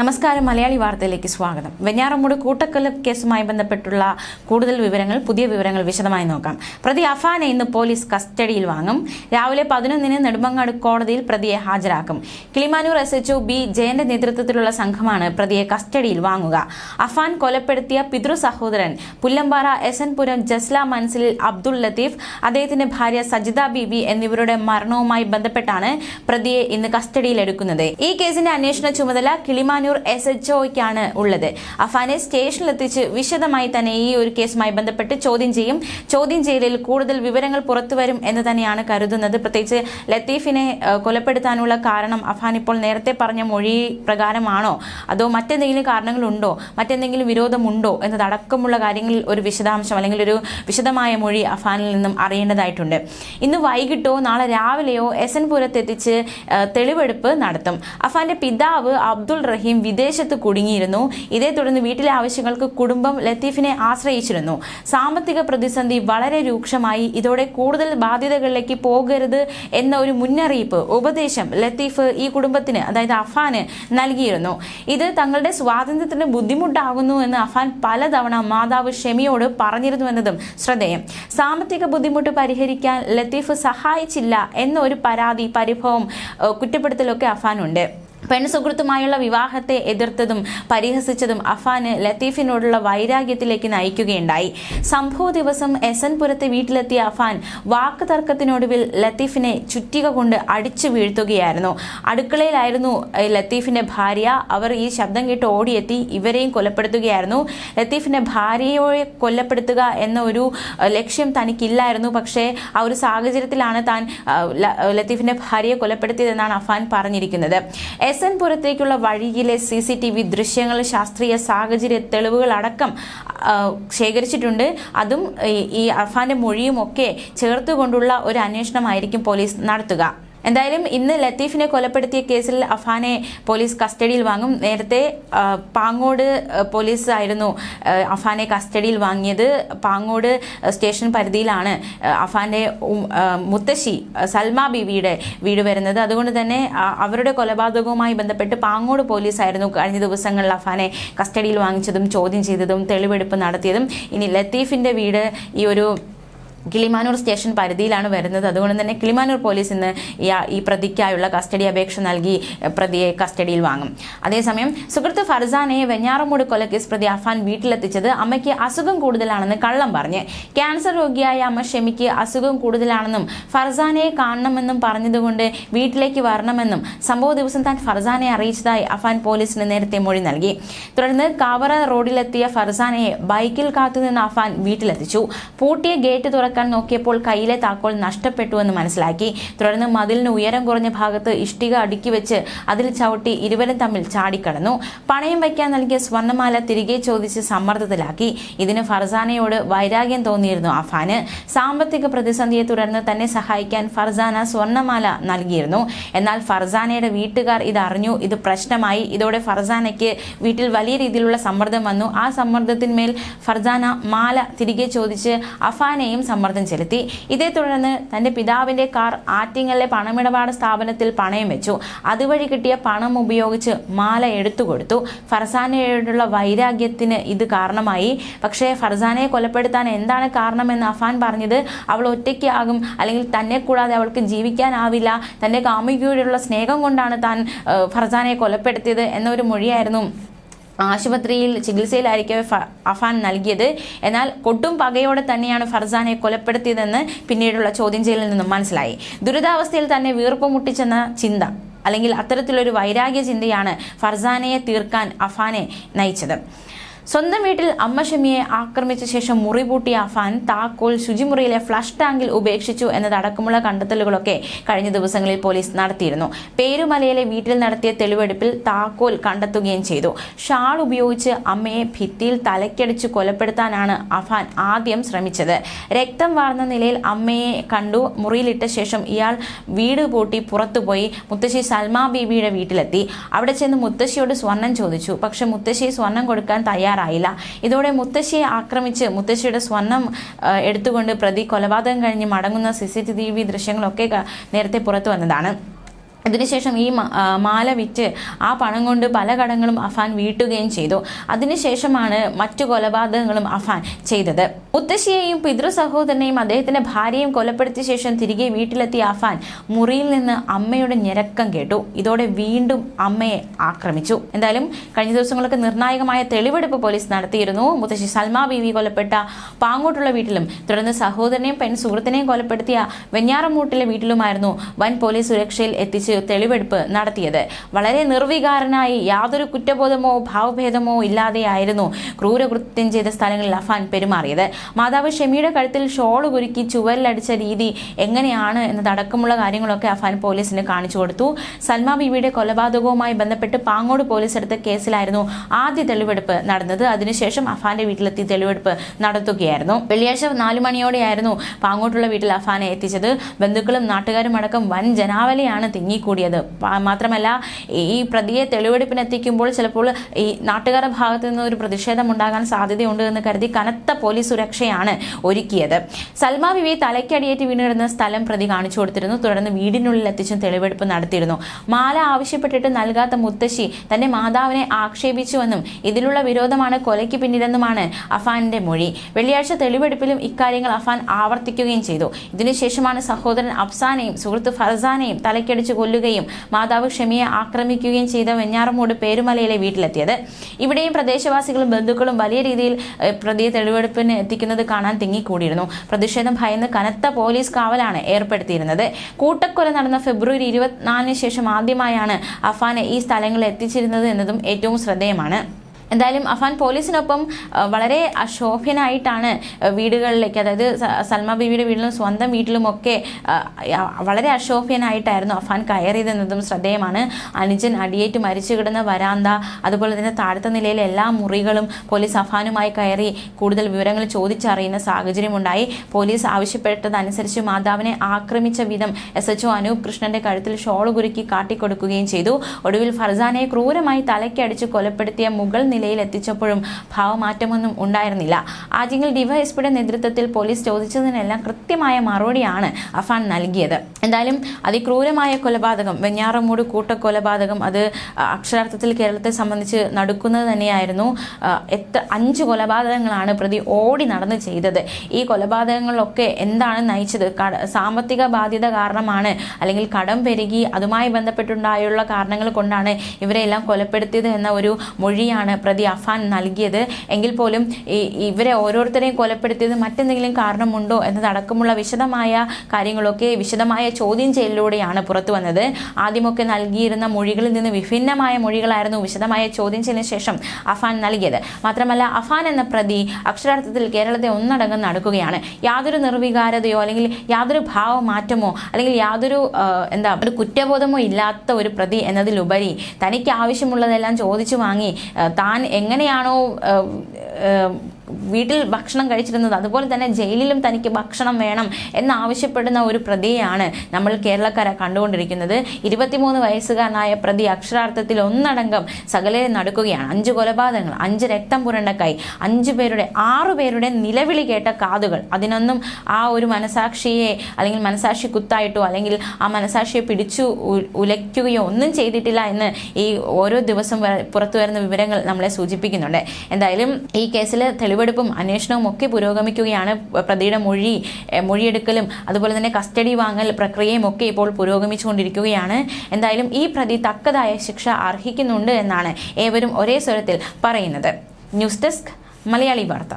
നമസ്കാരം മലയാളി വാർത്തയിലേക്ക് സ്വാഗതം. വെഞ്ഞാറമൂട് കൂട്ടക്കൊല കേസുമായി ബന്ധപ്പെട്ടുള്ള കൂടുതൽ വിവരങ്ങൾ പുതിയ വിവരങ്ങൾ വിശദമായി നോക്കാം. പ്രതി അഫാനെ ഇന്ന് പോലീസ് കസ്റ്റഡിയിൽ വാങ്ങും. രാവിലെ പതിനൊന്നിന് നെടുമങ്ങാട് കോടതിയിൽ പ്രതിയെ ഹാജരാക്കും. Kilimanoor S H O B ജയന്റെ നേതൃത്വത്തിലുള്ള സംഘമാണ് പ്രതിയെ കസ്റ്റഡിയിൽ വാങ്ങുക. അഫാൻ കൊലപ്പെടുത്തിയ പിതൃ സഹോദരൻ പുല്ലമ്പാറ എസ് എൻ പുരം ജസ്ല മൻസിലിൽ അബ്ദുൾ ലത്തീഫ് അദ്ദേഹത്തിന്റെ ഭാര്യ സജിത ബീബി എന്നിവരുടെ മരണവുമായി ബന്ധപ്പെട്ടാണ് പ്രതിയെ ഇന്ന് കസ്റ്റഡിയിൽ എടുക്കുന്നത് ഈ കേസിന്റെ അന്വേഷണ ചുമതല കിളിമാനൂർ എസ് എച്ച് ഒയ്ക്കാണ് ഉള്ളത്. അഫാനെ സ്റ്റേഷനിൽ എത്തിച്ച് വിശദമായി തന്നെ ഈ ഒരു കേസുമായി ബന്ധപ്പെട്ട് ചോദ്യം ചെയ്യും. ചോദ്യം ചെയ്യലിൽ കൂടുതൽ വിവരങ്ങൾ പുറത്തുവരും എന്ന് തന്നെയാണ് കരുതുന്നത്. പ്രത്യേകിച്ച് ലത്തീഫിനെ കൊലപ്പെടുത്താനുള്ള കാരണം അഫാൻ ഇപ്പോൾ നേരത്തെ പറഞ്ഞ മൊഴി പ്രകാരമാണോ? അതോ മറ്റെന്തെങ്കിലും കാരണങ്ങളുണ്ടോ? മറ്റെന്തെങ്കിലും വിരോധമുണ്ടോ? എന്നതടക്കമുള്ള കാര്യങ്ങളിൽ ഒരു വിശദാംശം അല്ലെങ്കിൽ ഒരു വിശദമായ മൊഴി അഫാനിൽ നിന്നും അറിയേണ്ടതായിട്ടുണ്ട്. ഇന്ന് വൈകിട്ടോ നാളെ രാവിലെയോ എസ് എൻ പുരത്തെത്തിച്ച് തെളിവെടുപ്പ് നടത്തും. അഫാന്റെ പിതാവ് അബ്ദുൾ റഹീം വിദേശത്ത് കുടുങ്ങിയിരുന്നു. ഇതേ തുടർന്ന് വീട്ടിലെ ആവശ്യങ്ങൾക്ക് കുടുംബം ലത്തീഫിനെ ആശ്രയിച്ചിരുന്നു. സാമ്പത്തിക പ്രതിസന്ധി വളരെ രൂക്ഷമായി. ഇതോടെ കൂടുതൽ ബാധ്യതകളിലേക്ക് പോകരുത് എന്ന ഒരു മുന്നറിയിപ്പ് ഉപദേശം ലത്തീഫ് ഈ കുടുംബത്തിന് അതായത് അഫാന് നൽകിയിരുന്നു. ഇത് തങ്ങളുടെ സ്വാതന്ത്ര്യത്തിന് ബുദ്ധിമുട്ടാകുന്നു എന്ന് അഫാൻ പലതവണ മാതാവ് ഷെമിയോട് പറഞ്ഞിരുന്നു എന്നതും ശ്രദ്ധേയം. സാമ്പത്തിക ബുദ്ധിമുട്ട് പരിഹരിക്കാൻ ലത്തീഫ് സഹായിച്ചില്ല എന്നൊരു പരാതി പരിഭവം കുറ്റപ്പെടുത്തലൊക്കെ അഫാനുണ്ട് പെൺസുഹൃത്തുമായുള്ള വിവാഹത്തെ എതിർത്തതും പരിഹസിച്ചതും അഫാന് ലത്തീഫിനോടുള്ള വൈരാഗ്യത്തിലേക്ക് നയിക്കുകയുണ്ടായി. സംഭവ ദിവസം എസ് എൻ പുരത്തെ വീട്ടിലെത്തിയ അഫാൻ വാക്ക് തർക്കത്തിനൊടുവിൽ ലത്തീഫിനെ ചുറ്റിക കൊണ്ട് അടിച്ചു വീഴ്ത്തുകയായിരുന്നു. അടുക്കളയിലായിരുന്നു ലത്തീഫിന്റെ ഭാര്യ. അവർ ഈ ശബ്ദം കേട്ട് ഓടിയെത്തി ഇവരെയും കൊലപ്പെടുത്തുകയായിരുന്നു. ലത്തീഫിന്റെ ഭാര്യയെ കൊല്ലപ്പെടുത്തുക എന്ന ഒരു ലക്ഷ്യം തനിക്കില്ലായിരുന്നു. പക്ഷേ ആ ഒരു സാഹചര്യത്തിലാണ് താൻ ലത്തീഫിന്റെ ഭാര്യയെ കൊലപ്പെടുത്തിയതെന്നാണ് അഫാൻ പറഞ്ഞിരിക്കുന്നത്. എസ് എൻ പുരത്തേക്കുള്ള വഴിയിലെ സി സി ടി വി ദൃശ്യങ്ങൾ ശാസ്ത്രീയ സാഹചര്യ തെളിവുകൾ അടക്കം ശേഖരിച്ചിട്ടുണ്ട്. അതും ഈ- അഫാന്റെ മൊഴിയും ഒക്കെ ചേർത്തുകൊണ്ടുള്ള ഒരു അന്വേഷണമായിരിക്കും പോലീസ് നടത്തുക. എന്തായാലും ഇന്ന് ലത്തീഫിനെ കൊലപ്പെടുത്തിയ കേസിൽ അഫാനെ പോലീസ് കസ്റ്റഡിയിൽ വാങ്ങും. നേരത്തെ പാങ്ങോട് പോലീസ് ആയിരുന്നു അഫാനെ കസ്റ്റഡിയിൽ വാങ്ങിയത്. പാങ്ങോട് സ്റ്റേഷൻ പരിധിയിലാണ് അഫാന്റെ മുത്തശ്ശി സൽമ ബീവിയുടെ വീട് വരുന്നത്. അതുകൊണ്ട് തന്നെ അവരുടെ കൊലപാതകവുമായി ബന്ധപ്പെട്ട് പാങ്ങോട് പോലീസ് ആയിരുന്നു കഴിഞ്ഞ ദിവസങ്ങളിൽ അഫാനെ കസ്റ്റഡിയിൽ വാങ്ങിച്ചതും ചോദ്യം ചെയ്തതും തെളിവെടുപ്പ് നടത്തിയതും. ഇനി ലത്തീഫിന്റെ വീട് ഈ ഒരു കിളിമാനൂർ സ്റ്റേഷൻ പരിധിയിലാണ് വരുന്നത്. അതുകൊണ്ട് തന്നെ കിളിമാനൂർ പോലീസ് ഇന്ന് ഈ പ്രതിക്കായുള്ള കസ്റ്റഡി അപേക്ഷ നൽകി പ്രതിയെ കസ്റ്റഡിയിൽ വാങ്ങും. അതേസമയം സുഹൃത്ത് ഫർസാനെ വെഞ്ഞാറമൂട് കൊലക്കേസ് പ്രതി അഫാൻ വീട്ടിലെത്തിച്ചത് അമ്മയ്ക്ക് അസുഖം കൂടുതലാണെന്ന് കള്ളം പറഞ്ഞ്. ക്യാൻസർ രോഗിയായ അമ്മ ഷെമിക്ക് അസുഖം കൂടുതലാണെന്നും ഫർസാനയെ കാണണമെന്നും പറഞ്ഞതുകൊണ്ട് വീട്ടിലേക്ക് വരണമെന്നും സംഭവ ദിവസം താൻ ഫർസാനെ അറിയിച്ചതായി അഫാൻ പോലീസിന് നേരത്തെ മൊഴി നൽകി. തുടർന്ന് കാവറ റോഡിലെത്തിയ ഫർസാനയെ ബൈക്കിൽ കാത്തുനിന്ന് അഫാൻ വീട്ടിലെത്തിച്ചു. പൂട്ടിയ ഗേറ്റ് തുറക്കാൻ നോക്കിയപ്പോൾ കയ്യിലെ താക്കോൽ നഷ്ടപ്പെട്ടുവെന്ന് മനസ്സിലാക്കി. തുടർന്ന് മതിലിന് ഉയരം കുറഞ്ഞ ഭാഗത്ത് ഇഷ്ടിക അടുക്കി വെച്ച് അതിൽ ചവിട്ടി ഇരുവരും തമ്മിൽ ചാടിക്കടന്നു. പണയം വയ്ക്കാൻ നൽകിയ സ്വർണമാല തിരികെ ചോദിച്ച് സമ്മർദ്ദത്തിലാക്കി. ഇതിന് ഫർസാനയോട് വൈരാഗ്യം തോന്നിയിരുന്നു അഫാന്. സാമ്പത്തിക പ്രതിസന്ധിയെ തുടർന്ന് തന്നെ സഹായിക്കാൻ ഫർസാന സ്വർണമാല നൽകിയിരുന്നു. എന്നാൽ ഫർസാനയുടെ വീട്ടുകാർ ഇത് അറിഞ്ഞു ഇത് പ്രശ്നമായി. ഇതോടെ ഫർസാനയ്ക്ക് വീട്ടിൽ വലിയ രീതിയിലുള്ള സമ്മർദ്ദം വന്നു. ആ സമ്മർദ്ദത്തിന്മേൽ ഫർസാന മാല തിരികെ ചോദിച്ച് അഫാനെയും സമ്മർദ്ദം ചെലുത്തി. ഇതേ തുടർന്ന് തന്റെ പിതാവിന്റെ കാർ ആറ്റിങ്ങലിലെ പണമിടപാട് സ്ഥാപനത്തിൽ പണയം വെച്ചു. അതുവഴി കിട്ടിയ പണം ഉപയോഗിച്ച് മാല എടുത്തു കൊടുത്തു. ഫർസാനയോടുള്ള വൈരാഗ്യത്തിന് ഇത് കാരണമായി. പക്ഷേ ഫർസാനയെ കൊലപ്പെടുത്താൻ എന്താണ് കാരണമെന്ന് അഫാൻ പറഞ്ഞത് അവൾ ഒറ്റയ്ക്കാകും. അല്ലെങ്കിൽ തന്നെ കൂടാതെ അവൾക്ക് ജീവിക്കാനാവില്ല. തന്റെ കാമുകിയോടുള്ള സ്നേഹം കൊണ്ടാണ് താൻ ഫർസാനയെ കൊലപ്പെടുത്തിയത് എന്നൊരു മൊഴിയായിരുന്നു. ആശുപത്രിയിൽ ചികിത്സയിലായിരിക്കും അഫാൻ നൽകിയത്. എന്നാൽ കൊട്ടും പകയോടെ തന്നെയാണ് ഫർസാനെ കൊലപ്പെടുത്തിയതെന്ന് പിന്നീടുള്ള ചോദ്യം ചെയ്യലിൽ നിന്നും മനസ്സിലായി. ദുരിതാവസ്ഥയിൽ തന്നെ വീർപ്പ് മുട്ടിച്ചെന്ന ചിന്ത അല്ലെങ്കിൽ അത്തരത്തിലൊരു വൈരാഗ്യ ചിന്തയാണ് ഫർസാനയെ തീർക്കാൻ അഫാനെ നയിച്ചത്. സ്വന്തം വീട്ടിൽ അമ്മ ഷമിയെ ആക്രമിച്ച ശേഷം മുറി പൂട്ടിയ അഫാൻ താക്കോൽ ശുചിമുറിയിലെ ഫ്ലഷ് ടാങ്കിൽ ഉപേക്ഷിച്ചു എന്നതടക്കമുള്ള കണ്ടെത്തലുകളൊക്കെ കഴിഞ്ഞ ദിവസങ്ങളിൽ പോലീസ് നടത്തിയിരുന്നു. പേരുമലയിലെ വീട്ടിൽ നടത്തിയ തെളിവെടുപ്പിൽ താക്കോൽ കണ്ടെത്തുകയും ചെയ്തു. ഷാൾ ഉപയോഗിച്ച് അമ്മയെ ഭിത്തിയിൽ തലക്കടിച്ച് കൊലപ്പെടുത്താനാണ് അഫാൻ ആദ്യം ശ്രമിച്ചത്. രക്തം വാർന്ന നിലയിൽ അമ്മയെ കണ്ടു. മുറിയിലിട്ട ശേഷം ഇയാൾ വീട് പൂട്ടി പുറത്തുപോയി മുത്തശ്ശി സൽമാ ബീബിയുടെ വീട്ടിലെത്തി. അവിടെ ചെന്ന് മുത്തശ്ശിയോട് സ്വർണം ചോദിച്ചു. പക്ഷെ മുത്തശ്ശി സ്വർണം കൊടുക്കാൻ തയ്യാറായില്ല. ഇതോടെ മുത്തശ്ശിയെ ആക്രമിച്ച് മുത്തശ്ശിയുടെ സ്വർണം എടുത്തുകൊണ്ട് പ്രതി കൊലപാതകം കഴിഞ്ഞ് മടങ്ങുന്ന സി സി ടി വി ദൃശ്യങ്ങളൊക്കെ നേരത്തെ പുറത്തു വന്നതാണ്. അതിനുശേഷം ഈ മാല വിറ്റ് ആ പണം കൊണ്ട് പല കടങ്ങളും അഫാൻ വീട്ടുകയും ചെയ്തു. അതിനുശേഷമാണ് മറ്റു കൊലപാതകങ്ങളും അഫാൻ ചെയ്തത്. മുത്തശ്ശിയെയും പിതൃ സഹോദരനെയും അദ്ദേഹത്തിന്റെ ഭാര്യയും കൊലപ്പെടുത്തിയ ശേഷം തിരികെ വീട്ടിലെത്തിയ അഫാൻ മുറിയിൽ നിന്ന് അമ്മയുടെ ഞെരക്കം കേട്ടു. ഇതോടെ വീണ്ടും അമ്മയെ ആക്രമിച്ചു. എന്തായാലും കഴിഞ്ഞ ദിവസങ്ങളൊക്കെ നിർണായകമായ തെളിവെടുപ്പ് പോലീസ് നടത്തിയിരുന്നു. മുത്തശ്ശി സൽമ ബീവി കൊലപ്പെട്ട പാങ്ങോട്ടുള്ള വീട്ടിലും തുടർന്ന് സഹോദരനെയും പെൺ സുഹൃത്തിനെയും കൊലപ്പെടുത്തിയ വെഞ്ഞാറമൂട്ടിലെ വീട്ടിലുമായിരുന്നു വൻ പോലീസ് സുരക്ഷയിൽ എത്തിച്ച് തെളിവെടുപ്പ് നടത്തിയത്. വളരെ നിർവികാരനായി യാതൊരു കുറ്റബോധമോ ഭാവഭേദമോ ഇല്ലാതെയായിരുന്നു ക്രൂരകൃത്യം ചെയ്ത സ്ഥലങ്ങളിൽ അഫാൻ പെരുമാറിയത്. മാതാവ് ഷെമിയുടെ കഴുത്തിൽ ഷോൾ കുരുക്കി ചുവരിലടിച്ച രീതി എങ്ങനെയാണ് എന്നതടക്കമുള്ള കാര്യങ്ങളൊക്കെ അഫാൻ പോലീസിന് കാണിച്ചു കൊടുത്തു. സൽമ ബീവിയുടെ കൊലപാതകവുമായി ബന്ധപ്പെട്ട് പാങ്ങോട് പോലീസ് എടുത്ത കേസിലായിരുന്നു ആദ്യ തെളിവെടുപ്പ് നടന്നത്. അതിനുശേഷം അഫാന്റെ വീട്ടിലെത്തി തെളിവെടുപ്പ് നടത്തുകയായിരുന്നു. വെള്ളിയാഴ്ച നാലു മണിയോടെയായിരുന്നു പാങ്ങോട്ടുള്ള വീട്ടിൽ അഫാനെ എത്തിച്ചത്. ബന്ധുക്കളും നാട്ടുകാരും അടക്കം വൻ ജനാവലിയാണ് തിങ്ങിക്കൂടിയത് പ- മാത്രമല്ല ഈ പ്രതിയെ തെളിവെടുപ്പിനെത്തിക്കുമ്പോൾ ചിലപ്പോൾ ഈ നാട്ടുകാരുടെ ഭാഗത്തു നിന്ന് ഒരു പ്രതിഷേധം ഉണ്ടാകാൻ സാധ്യതയുണ്ട് എന്ന് കരുതി കനത്ത പോലീസ് സുരക്ഷയാണ് ഒരുക്കിയത്. സൽമാ ബിവി തലയ്ക്കടിയേറ്റ് വീണിടുന്ന സ്ഥലം പ്രതി കാണിച്ചു കൊടുത്തിരുന്നു. തുടർന്ന് വീടിനുള്ളിൽ എത്തിച്ചും തെളിവെടുപ്പ് നടത്തിയിരുന്നു. മാല ആവശ്യപ്പെട്ടിട്ട് നൽകാത്ത മുത്തശ്ശി തന്റെ മാതാവിനെ ആക്ഷേപിച്ചുവെന്നും ഇതിലുള്ള വിരോധമാണ് കൊലയ്ക്ക് പിന്നിലെന്നുമാണ് അഫാന്റെ മൊഴി. വെള്ളിയാഴ്ച തെളിവെടുപ്പിലും ഇക്കാര്യങ്ങൾ അഫാൻ ആവർത്തിക്കുകയും ചെയ്തു. ഇതിനുശേഷമാണ് സഹോദരൻ അഫ്സാനെയും സുഹൃത്ത് ഫർസാനെയും തലയ്ക്കടിച്ച് കൊല്ലുകയും മാതാവ് ഷമിയെ ആക്രമിക്കുകയും ചെയ്ത വെഞ്ഞാറമൂട് പേരുമലയിലെ വീട്ടിലെത്തിയത്. ഇവിടെയും പ്രദേശവാസികളും ബന്ധുക്കളും വലിയ രീതിയിൽ പ്രതിയെ തെളിവെടുപ്പിന് എത്തിക്കുന്നത് കാണാൻ തിങ്ങിക്കൂടിയിരുന്നു. പ്രതിഷേധം ഭയന്ന് കനത്ത പോലീസ് കാവലാണ് ഏർപ്പെടുത്തിയിരുന്നത്. കൂട്ടക്കൊല നടന്ന ഫെബ്രുവരി ഇരുപത്തിനാലിന് ശേഷം ആദ്യമായാണ് അഫാനെ ഈ സ്ഥലങ്ങളിൽ എത്തിച്ചിരുന്നത് എന്നതും ഏറ്റവും ശ്രദ്ധേയമാണ്. എന്തായാലും അഫാൻ പോലീസിനൊപ്പം വളരെ അശോഭ്യനായിട്ടാണ് വീടുകളിലേക്ക് അതായത് സൽമ ബീവിയുടെ വീട്ടിലും സ്വന്തം വീട്ടിലുമൊക്കെ വളരെ അശോഭ്യനായിട്ടായിരുന്നു അഫാൻ കയറിയതെന്നതും ശ്രദ്ധേയമാണ്. അനുജൻ അടിയേറ്റ് മരിച്ചു കിടന്ന വരാന്ത അതുപോലെ തന്നെ താഴത്തെ നിലയിലെ എല്ലാ മുറികളും പോലീസ് അഫാനുമായി കയറി കൂടുതൽ വിവരങ്ങൾ ചോദിച്ചറിയുന്ന സാഹചര്യമുണ്ടായി. പോലീസ് ആവശ്യപ്പെട്ടതനുസരിച്ച് മാതാവിനെ ആക്രമിച്ച വിധം എസ് എച്ച് അനൂപ് കൃഷ്ണന്റെ കഴുത്തിൽ ഷോൾ കുരുക്കി കാട്ടിക്കൊടുക്കുകയും ചെയ്തു. ഒടുവിൽ ഫർസാനെ ക്രൂരമായി തലയ്ക്കടിച്ച് കൊലപ്പെടുത്തിയ മുകൾ നിലയിൽ എത്തിച്ചപ്പോഴും ഭാവമാറ്റമൊന്നും ഉണ്ടായിരുന്നില്ല. ആദ്യങ്ങൾ ഡിവൈഎസ്പിയുടെ നേതൃത്വത്തിൽ പോലീസ് ചോദിച്ചതിനെല്ലാം കൃത്യമായ മറുപടിയാണ് അഫാൻ നൽകിയത്. എന്തായാലും അതിക്രൂരമായ കൊലപാതകം വെഞ്ഞാറമൂട് കൂട്ടക്കൊലപാതകം അത് അക്ഷരാർത്ഥത്തിൽ കേരളത്തെ സംബന്ധിച്ച് നടക്കുന്നത് തന്നെയായിരുന്നു. എത്ര അഞ്ച് കൊലപാതകങ്ങളാണ് പ്രതി ഓടി നടന്ന് ചെയ്തത്. ഈ കൊലപാതകങ്ങളിലൊക്കെ എന്താണ് നയിച്ചത്? സാമ്പത്തിക ബാധ്യത കാരണമാണ് അല്ലെങ്കിൽ കടം പെരുകി അതുമായി ബന്ധപ്പെട്ടുണ്ടായുള്ള കാരണങ്ങൾ കൊണ്ടാണ് ഇവരെല്ലാം കൊലപ്പെടുത്തിയത് എന്ന ഒരു മൊഴിയാണ് പ്രതി അഫാൻ നൽകിയത്. എങ്കിൽ പോലും ഇവരെ ഓരോരുത്തരെയും കൊലപ്പെടുത്തിയത് മറ്റെന്തെങ്കിലും കാരണമുണ്ടോ എന്നതടക്കമുള്ള വിശദമായ കാര്യങ്ങളൊക്കെ വിശദമായ ചോദ്യം ചെയ്യലിലൂടെയാണ് പുറത്തു വന്നത്. ആദ്യമൊക്കെ നൽകിയിരുന്ന മൊഴികളിൽ നിന്ന് വിഭിന്നമായ മൊഴികളായിരുന്നു വിശദമായ ചോദ്യം ചെയ്യലിന് ശേഷം അഫാൻ നൽകിയത്. മാത്രമല്ല അഫാൻ എന്ന പ്രതി അക്ഷരാർത്ഥത്തിൽ കേരളത്തെ ഒന്നടങ്കം നടക്കുകയാണ്. യാതൊരു നിർവികാരതയോ അല്ലെങ്കിൽ യാതൊരു ഭാവമാറ്റമോ അല്ലെങ്കിൽ യാതൊരു എന്താ ഒരു കുറ്റബോധമോ ഇല്ലാത്ത ഒരു പ്രതി എന്നതിലുപരി തനിക്ക് ആവശ്യമുള്ളതെല്ലാം ചോദിച്ചു വാങ്ങി ആ, താൻ എങ്ങനെയാണോ വീട്ടിൽ ഭക്ഷണം കഴിച്ചിരുന്നത്. അതുപോലെ തന്നെ ജയിലിലും തനിക്ക് ഭക്ഷണം വേണം എന്നാവശ്യപ്പെടുന്ന ഒരു പ്രതിയാണ് നമ്മൾ കേരളക്കാരെ കണ്ടുകൊണ്ടിരിക്കുന്നത്. ഇരുപത്തിമൂന്ന് വയസ്സുകാരനായ പ്രതി അക്ഷരാർത്ഥത്തിൽ ഒന്നടങ്കം സകലരെ നടക്കുകയാണ്. അഞ്ച് കൊലപാതകങ്ങൾ അഞ്ച് രക്തം പുരണ്ട കൈ അഞ്ചു പേരുടെ ആറു പേരുടെ നിലവിളി കേട്ട കാതുകൾ. അതിനൊന്നും ആ ഒരു മനസാക്ഷിയെ അല്ലെങ്കിൽ മനസാക്ഷി കുത്തായിട്ടോ അല്ലെങ്കിൽ ആ മനസാക്ഷിയെ പിടിച്ചു ഉലയ്ക്കുകയോ ഒന്നും ചെയ്തിട്ടില്ല എന്ന് ഈ ഓരോ ദിവസം പുറത്തു വരുന്ന വിവരങ്ങൾ നമ്മളെ സൂചിപ്പിക്കുന്നുണ്ട്. എന്തായാലും ഈ കേസിൽ തെളിവെടുപ്പും അന്വേഷണവും ഒക്കെ പുരോഗമിക്കുകയാണ് പ്രതിയുടെ മൊഴി മൊഴിയെടുക്കലും അതുപോലെ തന്നെ കസ്റ്റഡി വാങ്ങൽ പ്രക്രിയയും ഒക്കെ ഇപ്പോൾ പുരോഗമിച്ചുകൊണ്ടിരിക്കുകയാണ്. എന്തായാലും ഈ പ്രതി തക്കതായ ശിക്ഷ അർഹിക്കുന്നുണ്ട് എന്നാണ് ഏവരും ഒരേ സ്വരത്തിൽ പറയുന്നത്. ന്യൂസ് ഡെസ്ക് മലയാളി വാർത്ത.